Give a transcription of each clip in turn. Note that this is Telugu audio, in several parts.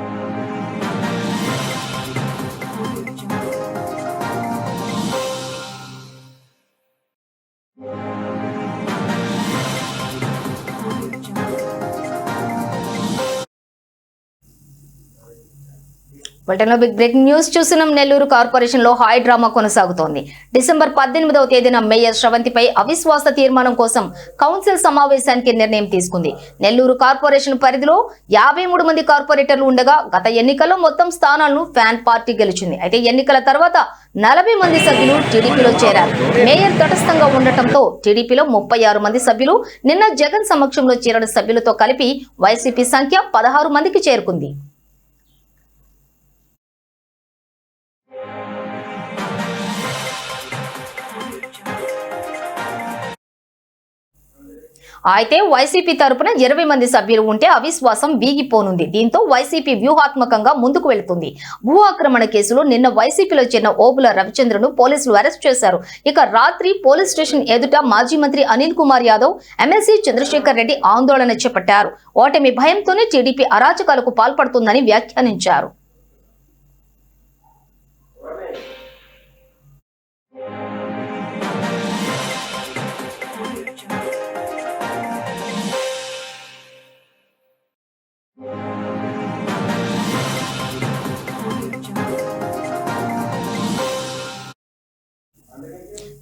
なるほど。బులెటిన్లో బిగ్ బ్రేకింగ్ న్యూస్ చూస్తున్నాం. నెల్లూరు కార్పొరేషన్లో హాయ్ డ్రామా కొనసాగుతోంది. డిసెంబర్ పద్దెనిమిదవ తేదీన మేయర్ శ్రవంతిపై అవిశ్వాస తీర్మానం కోసం కౌన్సిల్ సమావేశానికి నిర్ణయం తీసుకుంది. నెల్లూరు కార్పొరేషన్ పరిధిలో యాభై మూడు మంది కార్పొరేటర్లు ఉండగా గత ఎన్నికల్లో మొత్తం స్థానాలను ఫ్యాన్ పార్టీ గెలిచింది. అయితే ఎన్నికల తర్వాత నలభై మంది సభ్యులు టీడీపీలో చేరారు. మేయర్ తటస్థంగా ఉండటంతో టీడీపీలో ముప్పై ఆరు మంది సభ్యులు నిన్న జగన్ సమక్షంలో చేరిన సభ్యులతో కలిపి వైసీపీ సంఖ్య పదహారు మందికి చేరుకుంది. అయితే వైసీపీ తరపున ఇరవై మంది సభ్యులు ఉంటే అవిశ్వాసం వీగిపోనుంది. దీంతో వైసీపీ వ్యూహాత్మకంగా ముందుకు వెళుతుంది. భూ ఆక్రమణ కేసులో నిన్న వైసీపీలో చేరిన ఓబుల రవిచంద్రను పోలీసులు అరెస్ట్ చేశారు. ఇక రాత్రి పోలీస్ స్టేషన్ ఎదుట మాజీ మంత్రి అనిల్ కుమార్ యాదవ్ ఎమ్మెల్సీ చంద్రశేఖర్ రెడ్డి ఆందోళన చేపట్టారు. ఓటమి భయంతోనే టీడీపీ అరాచకాలకు పాల్పడుతుందని వ్యాఖ్యానించారు.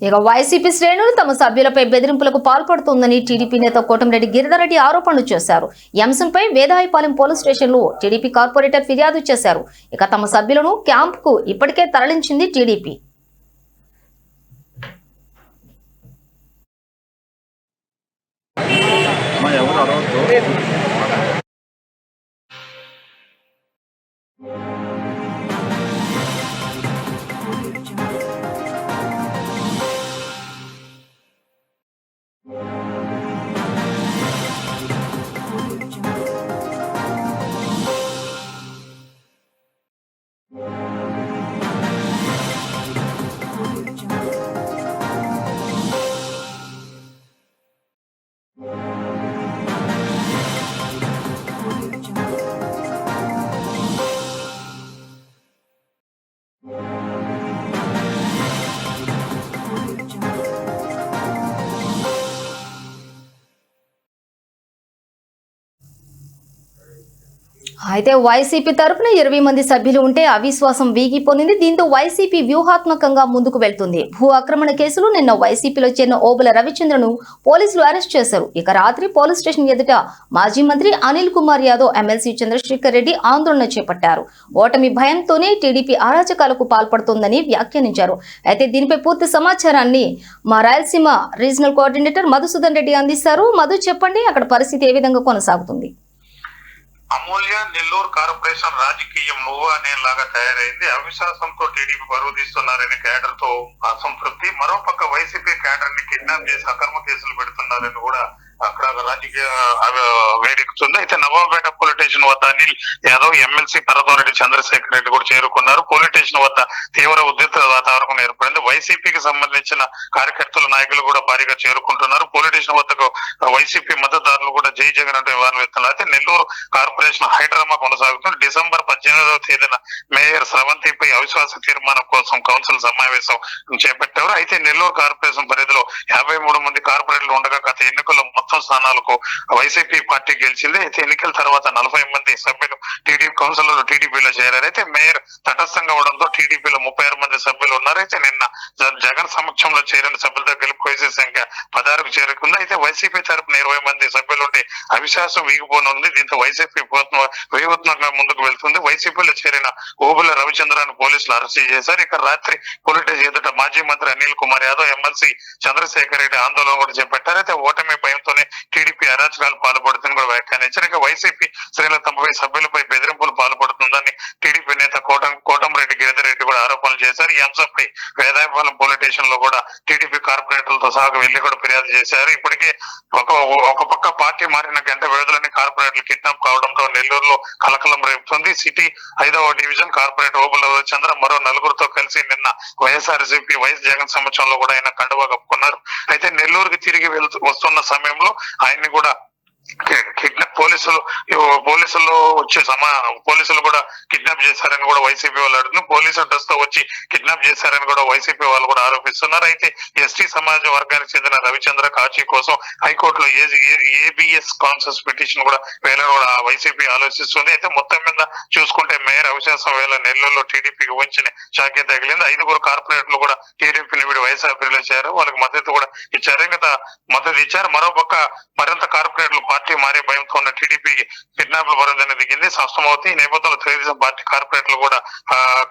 ఇక వైసీపీ శ్రేణులు తమ సభ్యులపై బెదిరింపులకు పాల్పడుతోందని టీడీపీ నేత కోటంరెడ్డి గిరిధరెడ్డి ఆరోపణలు చేశారు. ఈ అంశంపై వేదాయపాలెం పోలీస్ స్టేషన్లో టీడీపీ కార్పొరేటర్ ఫిర్యాదు చేశారు. ఇక తమ సభ్యులను క్యాంప్కు ఇప్పటికే తరలించింది టీడీపీ. అమ్మా ఎవరు అయితే వైసీపీ తరఫున ఇరవై మంది సభ్యులు ఉంటే అవిశ్వాసం వీగిపోనింది. దీంతో వైసీపీ వ్యూహాత్మకంగా ముందుకు వెళ్తుంది. భూ ఆక్రమణ కేసులో నిన్న వైసీపీలో చేరిన ఓబుల రవిచంద్రను పోలీసులు అరెస్ట్ చేశారు. ఇక రాత్రి పోలీస్ స్టేషన్ ఎదుట మాజీ మంత్రి అనిల్ కుమార్ యాదవ్ ఎమ్మెల్సీ చంద్రశేఖర్ రెడ్డి ఆందోళన చేపట్టారు. ఓటమి భయంతోనే టీడీపీ అరాచకాలకు పాల్పడుతోందని వ్యాఖ్యానించారు. అయితే దీనిపై పూర్తి సమాచారాన్ని మా రాయలసీమ రీజనల్ కోఆర్డినేటర్ మధుసూదన్ రెడ్డి అందిస్తారు. మధు చెప్పండి అక్కడ పరిస్థితి ఏ విధంగా కొనసాగుతుంది? అమూల్య నెల్లూరు కార్పొరేషన్ రాజకీయం నువ్వు అనేలాగా తయారైంది. అవిశ్వాసంతో టీడీపీ బరువు తీస్తున్నారనే కేడర్తో అసంతృప్తి మరోపక్క వైసీపీ కేడర్ని కిడ్నాప్ చేసి అక్రమ కేసులు పెడుతున్నారని కూడా అక్కడ రాజకీయ వేడెక్కుతుంది. అయితే నవాబేట పోలీస్ స్టేషన్ వద్ద అనిల్ యాదవ్ ఎమ్మెల్సీ పరదోరెడ్డి చంద్రశేఖర్ రెడ్డి కూడా చేరుకున్నారు. పోలీస్ స్టేషన్ వద్ద తీవ్ర ఉద్రిక్త వాతావరణం ఏర్పడింది. వైసీపీకి సంబంధించిన కార్యకర్తల నాయకులు కూడా భారీగా చేరుకుంటున్నారు. పోలీస్ స్టేషన్ వద్దకు వైసీపీ మద్దతుదారులు కూడా జై జగన్ అంటే వారు వెళ్తున్నారు అయితే నెల్లూరు కార్పొరేషన్ హైడ్రామా కొనసాగుతుంది. డిసెంబర్ పద్దెనిమిదవ తేదీన మేయర్ స్రవంతిపై అవిశ్వాస తీర్మానం కోసం కౌన్సిల్ సమావేశం చేపట్టారు. అయితే నెల్లూరు కార్పొరేషన్ పరిధిలో యాభై మూడు మంది కార్పొరేటర్లు ఉండగా గత ఎన్నికల్లో మొత్తం స్థానాలకు వైసీపీ పార్టీ గెలిచింది. అయితే ఎన్నికల తర్వాత నలభై మంది సభ్యులు టీడీపీ కౌన్సిలర్లు టీడీపీలో చేరారు అయితే మేయర్ తటస్థంగా అవడంతో టీడీపీలో ముప్పై ఆరు మంది సభ్యులు ఉన్నారు అయితే నిన్న జగన్ సమక్షంలో చేరిన సభ్యులతో గెలుపు వైసీ సంఖ్య పదహారుకు చేరుకుంది. అయితే వైసీపీ తరపున ఇరవై మంది సభ్యులు ఉంటే అవిశ్వాసం వీగిపోనుంది. దీంతో వైసీపీ వివత్నంగా ముందుకు వెళ్తుంది. వైసీపీలో చేరిన ఓబుల రవిచంద్రాన్ని పోలీసులు అరెస్ట్ చేశారు. ఇక రాత్రి పోలీస్ ఎదుట మాజీ మంత్రి అనిల్ కుమార్ యాదవ్ ఎమ్మెల్సీ చంద్రశేఖర్ రెడ్డి ఆందోళన కూడా చేపట్టారు. అయితే ఓటమి భయంతో భయంతోనే టీడీపీ అరాచకాలు పాల్పడుతుందని కూడా వ్యాఖ్యానించారు ఇక వైసీపీ స్త్రీల తమపై సభ్యులపై బెదిరింపులు పాల్పడుతుందని టీడీపీ నేత కోటం కోటంరెడ్డి గిరిధర్ రెడ్డి కూడా ఆరోపణలు చేశారు. ఈ అంశంపై వేదాయపాలెం పోలీస్ స్టేషన్లో కూడా టీడీపీ కార్పొరేటర్లతో సహా వెళ్ళి కూడా ఫిర్యాదు చేశారు. ఇప్పటికే ఒక ఒక పక్క పార్టీ మారిన గంట వ్యవధిలోని కార్పొరేటర్లు కిడ్నాప్ కావడంతో నెల్లూరులో కలకలం రేపుతుంది. సిటీ ఐదవ డివిజన్ కార్పొరేటర్ ఓబుల చంద్ర మరో నలుగురితో కలిసి నిన్న వైఎస్ఆర్సీపీ వైఎస్ జగన్ సంవత్సరంలో కూడా ఆయన కండువా కప్పుకున్నారు. అయితే నెల్లూరుకి తిరిగి వెళ్తూ వస్తున్న సమయంలో ఆయన్ని కూడా పోలీసులు పోలీసులు వచ్చే సమా పోలీసులు కూడా కిడ్నాప్ చేశారని కూడా వైసీపీ వాళ్ళు అడుగుతున్నారు. పోలీసు డ్రెస్తో వచ్చి కిడ్నాప్ చేశారని కూడా వైసీపీ వాళ్ళు కూడా ఆరోపిస్తున్నారు. అయితే ఎస్టీ సమాజ వర్గానికి చెందిన రవిచంద్ర కాచి కోసం హైకోర్టులో ఏబిఎస్ కాన్సెస్ పిటిషన్ కూడా వేయాలని కూడా వైసీపీ ఆలోచిస్తుంది. అయితే మొత్తం మీద చూసుకుంటే మేయర్ అవిశ్వాసం వేళ నెల్లూరులో టీడీపీకి ఉంచిన షాకే తగిలింది. ఐదుగురు కార్పొరేటర్లు కూడా టీడీపీని వీడి వైఎస్ఆర్పీలో చేరారు. వాళ్ళకి మద్దతు కూడా ఇచ్చారు. ఇంకా మద్దతు ఇచ్చారు. మరోపక్క మరింత కార్పొరేటర్లు పార్టీ మారే భయంతో ఉన్న టీడీపీ కిడ్నాప్ల బరంజన దిగింది స్పష్టమవుతుంది ఈ నేపథ్యంలో తెలుగుదేశం పార్టీ కార్పొరేటర్లు కూడా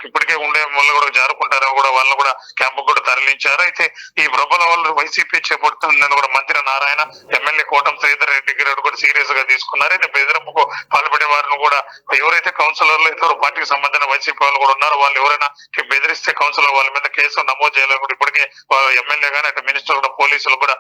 ఇప్పటికే ఉండే వల్ల కూడా జారుకుంటారని కూడా వాళ్ళు కూడా క్యాంపు కూడా తరలించారు. అయితే ఈ ప్రబల వాళ్ళు వైసీపీ చేపడుతుందని కూడా మంత్రి నారాయణ ఎమ్మెల్యే కోటం శ్రీధర్ రెడ్డి గారు కూడా సీరియస్గా తీసుకున్నారు. అయితే బెదిరింపుకు పాల్పడే వారిని కూడా ఎవరైతే కౌన్సిలర్లు ఇతర పార్టీకి సంబంధించిన వైసీపీ వాళ్ళు కూడా ఉన్నారో వాళ్ళు ఎవరైనా బెదిరిస్తే కౌన్సిలర్ వాళ్ళ మీద కేసు నమోదు చేయాలని కూడా ఇప్పటికే ఎమ్మెల్యే గానీ అటు మినిస్టర్ కూడా పోలీసులు కూడా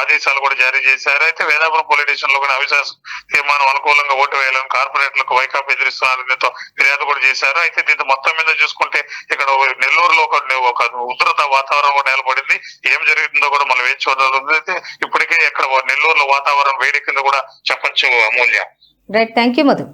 ఆదేశాలు కూడా జారీ చేశారు. అయితే వేదాపురం పోలీస్ స్టేషన్లో కూడా అవిశ్వాసం తీర్మానం అనుకూలంగా ఓటు వేయాలని కార్పొరేట్లకు వైకాపా ఎదిరిస్తున్నారని దీంతో ఫిర్యాదు కూడా చేశారు. అయితే దీంతో మొత్తం మీద చూసుకుంటే ఇక్కడ నెల్లూరులో ఒక ఒక ఉధృత వాతావరణం కూడా నెలబడింది ఏం జరుగుతుందో కూడా మనం వేచి చూడాలి అయితే ఇప్పటికే ఇక్కడ నెల్లూరులో వాతావరణం వేడి కింద కూడా చెప్పచ్చు Amulya. Right thank you Madhu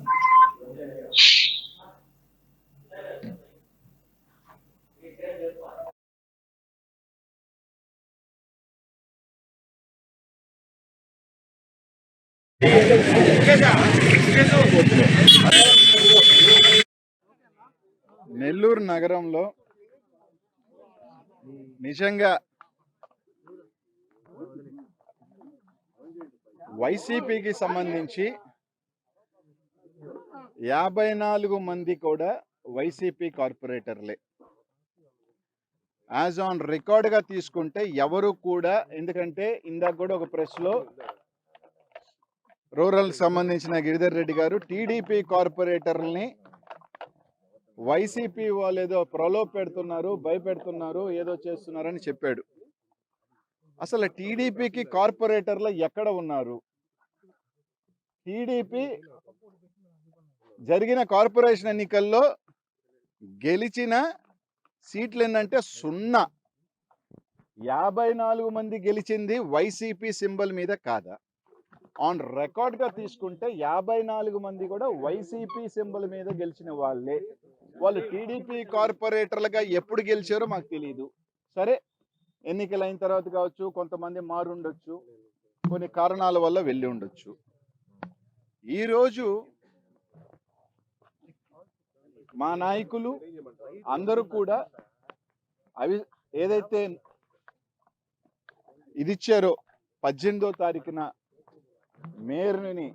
Nellore నగరంలో నిజంగా వైసీపీకి సంబంధించి యాభై నాలుగు మంది కూడా వైసీపీ కార్పొరేటర్లే. యాజ్ ఆన్ రికార్డ్గా తీసుకుంటే ఎవరు కూడా ఎందుకంటే ఇందాక కూడా ఒక ప్రెస్లో రూరల్ సంబంధించిన గిరిధర్ రెడ్డి గారు టీడీపీ కార్పొరేటర్ని వైసీపీ వాళ్ళు ఏదో ప్రలోభ పెడుతున్నారు భయపెడుతున్నారు ఏదో చేస్తున్నారని చెప్పాడు. అసలు టీడీపీకి కార్పొరేటర్లు ఎక్కడ ఉన్నారు? టీడీపీ జరిగిన కార్పొరేషన్ ఎన్నికల్లో గెలిచిన సీట్లు ఏంటంటే సున్నా. యాభై నాలుగు మంది గెలిచింది వైసీపీ సింబల్ మీద కాదా? ఆన్ రికార్డ్గా తీసుకుంటే యాభై నాలుగు మంది కూడా వైసీపీ సింబల్ మీద గెలిచిన వాళ్ళే. వాళ్ళు టీడీపీ కార్పొరేటర్లుగా ఎప్పుడు గెలిచారో మాకు తెలియదు సరే ఎన్నికలు అయిన తర్వాత కావచ్చు కొంతమంది మారుండొచ్చు. కొన్ని కారణాల వల్ల వెళ్ళి ఉండొచ్చు. ఈరోజు మా నాయకులు అందరూ కూడా అవి ఏదైతే ఇది ఇచ్చారో పద్దెనిమిదో తారీఖున మేయర్ని